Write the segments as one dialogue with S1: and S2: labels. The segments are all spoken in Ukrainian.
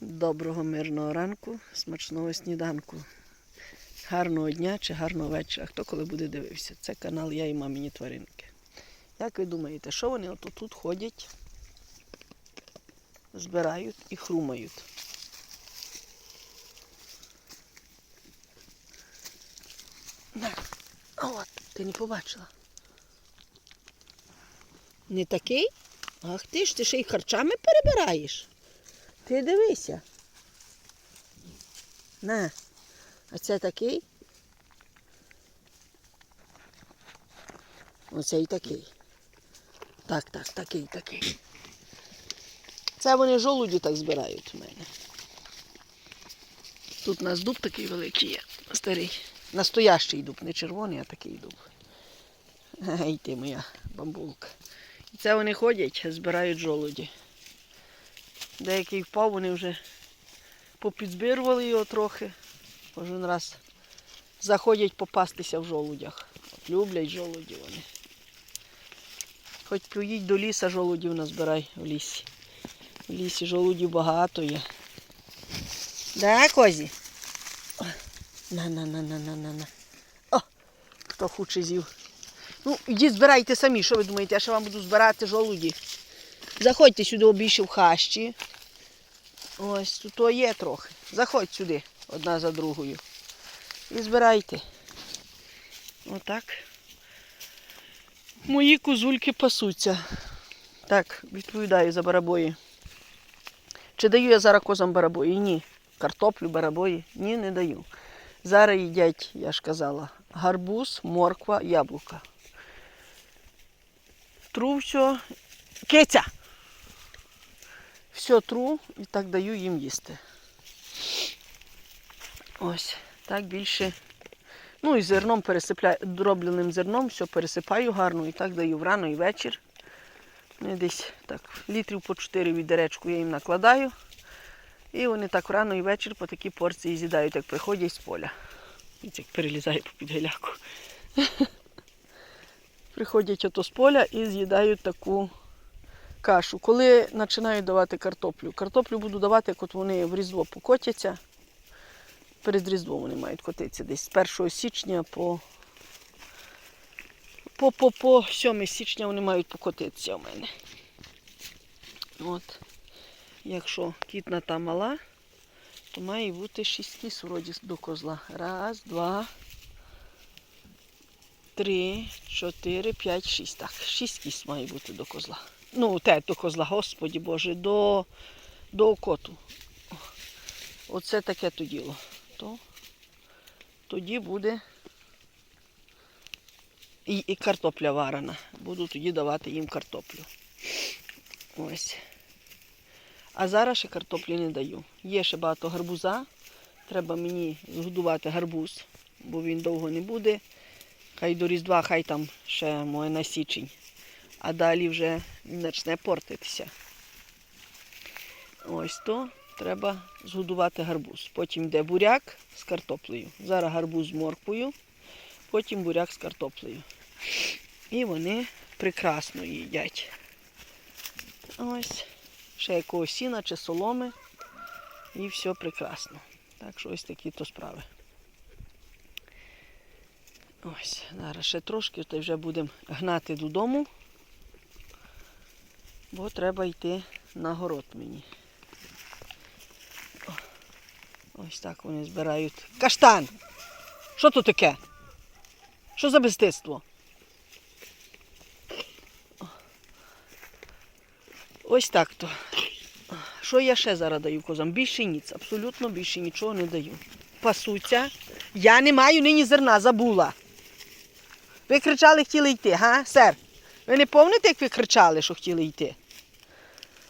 S1: Доброго мирного ранку, смачного сніданку. Гарного дня чи гарного вечора. Хто коли буде дивився? Це канал Я і мамині тваринки. Як ви думаєте, що вони ото тут ходять, збирають і хрумають? На, от, ти не побачила. Не такий? Ах ти ж, ти ще й харчами перебираєш. Ти дивися. На. А це такий? Оце і такий. Так, так, такий, такий. Це вони жолуді так збирають у мене. Тут у нас дуб такий великий є, старий. Настоящий дуб, не червоний, а такий дуб. Ай ти моя бамбулка. І це вони ходять, збирають жолуді. Деякий впав, вони вже попідзбирували його трохи. Кожен раз заходять попастися в жолудях. От люблять жолуді вони. Хоч поїдь до ліса, жолудів назбирай в лісі. В лісі жолудів багато є. Да, козі? На, на, на, на, на, на, на. О, хто хоче з'їв. Ну, йдіть збирайте самі, що ви думаєте, я ще вам буду збирати жолуді. Заходьте сюди обійшли в хащі. Ось тут то є трохи. Заходь сюди, одна за другою. І збирайте. Отак. Мої козульки пасуться. Так, відповідаю за барабої. Чи даю я зараз козам барабої? Ні. Картоплю, барабої? Ні, не даю. Зараз їдять, я ж казала, гарбуз, морква, яблука. Тру все. Киця! Все тру і так даю їм їсти. Ось, так більше. Ну і зерном пересипляю, дробленим зерном, все пересипаю гарно і так даю врано і вечір. І десь так, літрів по 4 відеречку я їм накладаю. І вони так врано і вечір по такій порції з'їдають, як приходять з поля. Як перелізає по підгаляку. Приходять ото з поля і з'їдають таку кашу. Коли починають давати картоплю, картоплю буду давати, як от вони в різдво покотяться. Перед Різдвом вони мають котитися десь з 1 січня по, по, по, по 7 січня вони мають покотитися у мене. От. Якщо кітна та мала, то має бути 6 кіс вроді до козла. Раз, два, три, чотири, п'ять, шість. Так, шість кіс має бути до козла. Ну, те до козла, господі Боже, до, до окоту. Оце таке то діло. То тоді буде і, і картопля варена. Буду тоді давати їм картоплю. Ось. А зараз ще картоплі не даю. Є ще багато гарбуза. Треба мені згодувати гарбуз, бо він довго не буде. Хай до Різдва, хай там ще моє на січень. А далі вже почне портитися. Ось то треба згодувати гарбуз. Потім йде буряк з картоплею. Зараз гарбуз з морквою, потім буряк з картоплею. І вони прекрасно їдять. Ось. Ще якогось сіна чи соломи. І все прекрасно. Так що ось такі то справи. Ось, зараз ще трошки, то вже будемо гнати додому, бо треба йти на город мені. Ось так вони збирають. Каштан! Що тут таке? Що за безстидство? Ось так то. Що я ще зараз даю козам? Більше ніц, абсолютно більше нічого не даю. Пасуться. Я не маю нині зерна, забула. Ви кричали, хотіли йти, га, сер? Ви не пам'ятаєте, як ви кричали, що хотіли йти?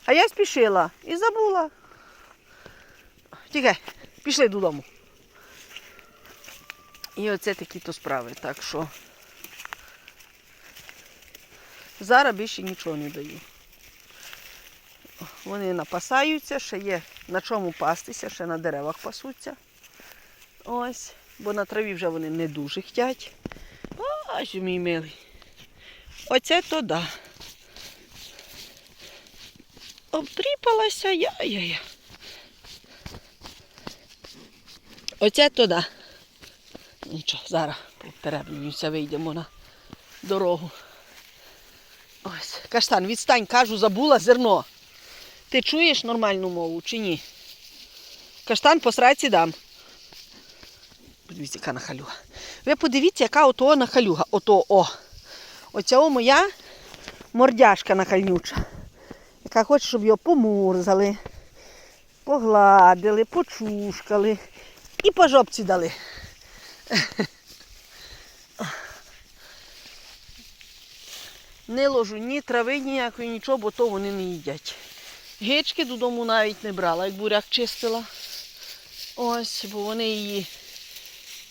S1: А я спішила і забула. Тікай, пішли додому. І оце такі то справи. Так що зараз більше нічого не даю. Вони напасаються, ще є на чому пастися, ще на деревах пасуться. Ось, бо на траві вже вони не дуже хтять. Ось мій милий. Оце то да. Обтріпалася я-я-я. Оце то да. Нічого, зараз потеребнюся, вийдемо на дорогу. Ось. Каштан, відстань, кажу, забула зерно. Ти чуєш нормальну мову чи ні? Каштан по сраці дам. Подивіться, яка нахалюга. Ви подивіться, яка ото нахалюга. Ото о. Оця моя мордяшка нахальнюча. Яка хоче, щоб його помурзали, погладили, почушкали і по жопці дали. Не ложу ні трави ніякої, нічого, бо то вони не їдять. Гички додому навіть не брала, як буряк чистила. Ось, бо вони її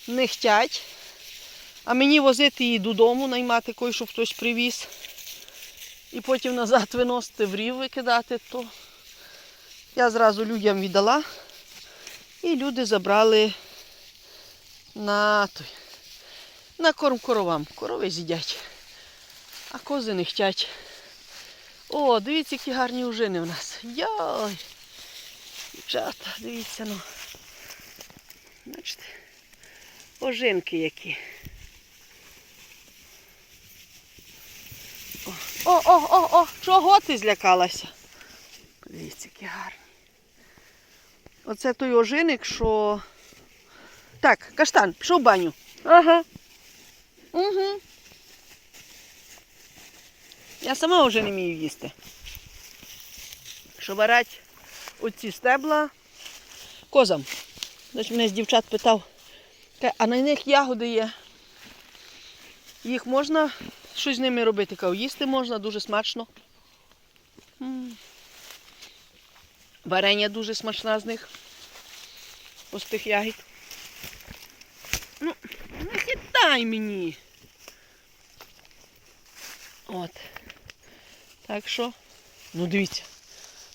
S1: не хтять. А мені возити її додому, наймати кой, щоб хтось привіз. І потім назад виносити в рів викидати, то я зразу людям віддала. І люди забрали на той, на корм коровам. Корови з'їдять, а кози не хтять. О, дивіться, які гарні ужини в нас. Йой! Дівчата, дивіться ну. Бачите? Ожинки які. О, о, о, о, чого ти злякалася? Подивіться, які гарні. Оце той ожиник, що. Так, каштан, пішов в баню. Ага. Угу. Я сама вже не вмію їсти. Що беруть оці стебла козам. Десь мене з дівчат питав, а на них ягоди є. Їх можна щось з ними робити? Кажу, їсти можна, дуже смачно. Варення дуже смачна з них. Ось тих ягід. Ну, не хитай мені. От. Так що, ну дивіться.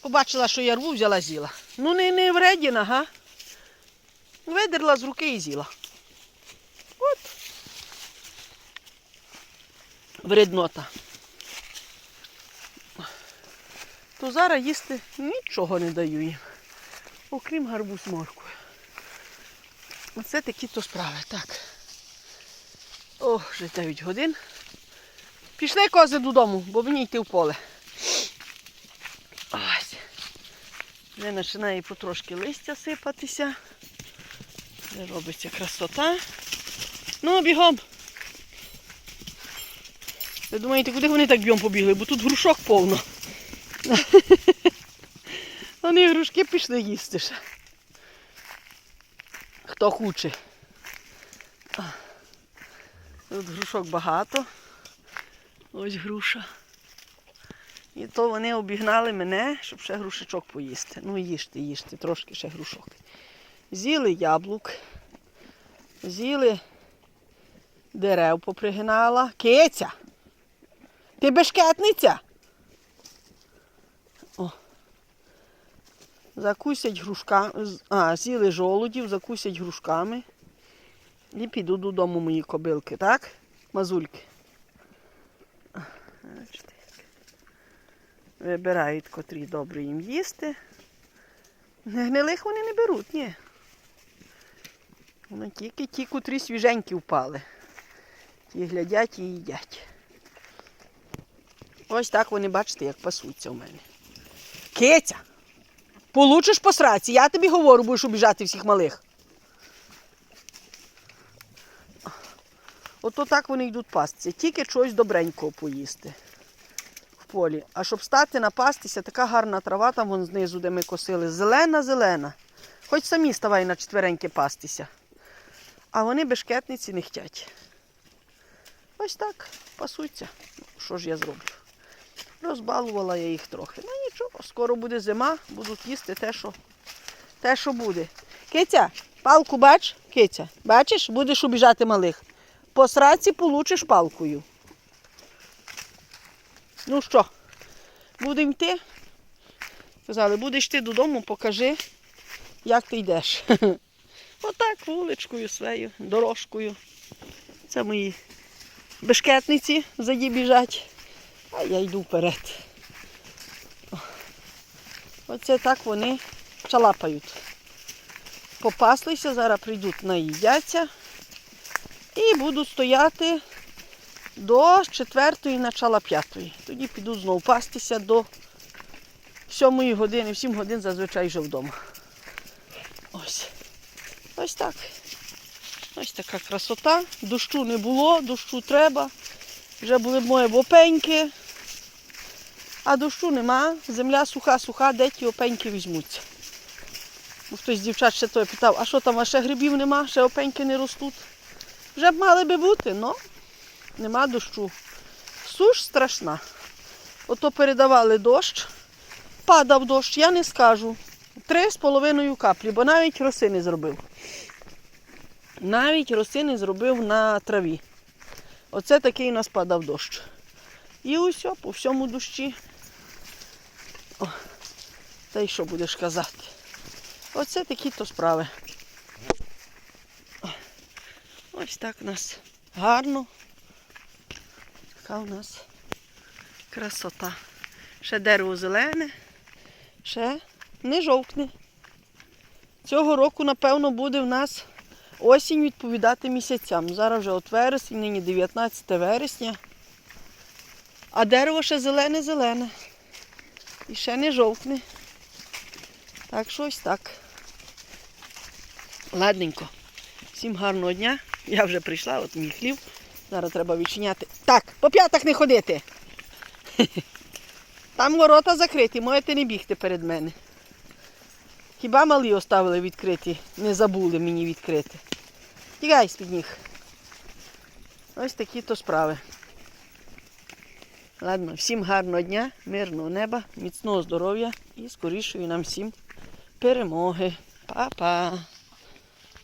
S1: Побачила, що я рву, взяла з'їла. Ну не, не вредіна, га? Видерла з руки і з'їла. Вреднота. То зараз їсти нічого не даю їм. Окрім гарбуз з морквою. Оце такі то справи. Так. О, вже 9 годин. Пішли кози додому, бо мені йти в поле. Ось. Вже починає потрошки листя сипатися. Вже робиться красота. Ну, бігом. Ви думаєте, куди вони так бігом побігли? Бо тут грушок повно. Вони грушки пішли їсти ще. Хто хоче. Тут грушок багато. Ось груша. І то вони обігнали мене, щоб ще грушечок поїсти. Ну їжте, їжте, трошки ще грушок. З'їли яблук, з'їли дерев попригинала. Киця! Ти бешкетниця? О. Закусять грушками. А, з'їли жолудів, закусять грушками. І піду додому мої кобилки, так? Мазульки. Вибирають, котрі добре їм їсти. Гнилих вони не беруть, ні. Вони тільки ті, котрі свіженькі впали. Ті глядять і їдять. Ось так вони, бачите, як пасуться у мене. Киця! Получиш по сраці, я тобі говорю, будеш обіжати всіх малих. Ото так вони йдуть пастися. Тільки щось добренького поїсти в полі. А щоб стати напастися, така гарна трава там вон знизу, де ми косили. Зелена-зелена. Хоч самі ставай на четвереньки пастися. А вони бешкетниці не хтять. Ось так, пасуться. Ну, Що ж я зроблю? Розбалувала я їх трохи. Ну нічого, скоро буде зима, будуть їсти те, що, те, що буде. Киця, палку бач, киця, бачиш, будеш обіжати малих. По сраці получиш палкою. Ну що, будемо йти? Казали, будеш йти додому, покажи, як ти йдеш. Отак, вуличкою своєю, дорожкою. Це мої бешкетниці заді біжать, а я йду вперед. Оце так вони чалапають. попаслися, зараз прийдуть наїдяться і будуть стояти до четвертої, начала п'ятої. Тоді підуть знову пастися до сьомої години, в сім годин зазвичай вже вдома. Ось. Ось так. Ось така красота. Дощу не було, дощу треба. Вже були б мої опеньки. А дощу нема. Земля суха-суха, де ті опеньки візьмуться. Бо хтось з дівчат ще той питав, а що там, а ще грибів нема, ще опеньки не ростуть. Вже б мали би бути, але нема дощу. Суш страшна. Ото передавали дощ, падав дощ, я не скажу. Три з половиною каплі, бо навіть роси не зробив. Навіть роси не зробив на траві. Оце такий у нас падав дощ. І усе, по всьому дощі. О, та й що будеш казати? Оце такі то справи. Ось так у нас гарно. Така у нас красота. Ще дерево зелене, ще не жовтне. Цього року, напевно, буде в нас осінь відповідати місяцям. Зараз вже от вересень, нині 19 вересня. А дерево ще зелене-зелене. І ще не жовтне. Так що ось так. Ладненько. Всім гарного дня. Я вже прийшла, от мій хлів. Зараз треба відчиняти. Так, по п'ятах не ходити. Там ворота закриті, можете не бігти перед мене. Хіба малі оставили відкриті, не забули мені відкрити. Тікай з-під ніг. Ось такі то справи. Ладно, всім гарного дня, мирного неба, міцного здоров'я і скорішої нам всім перемоги. Па-па!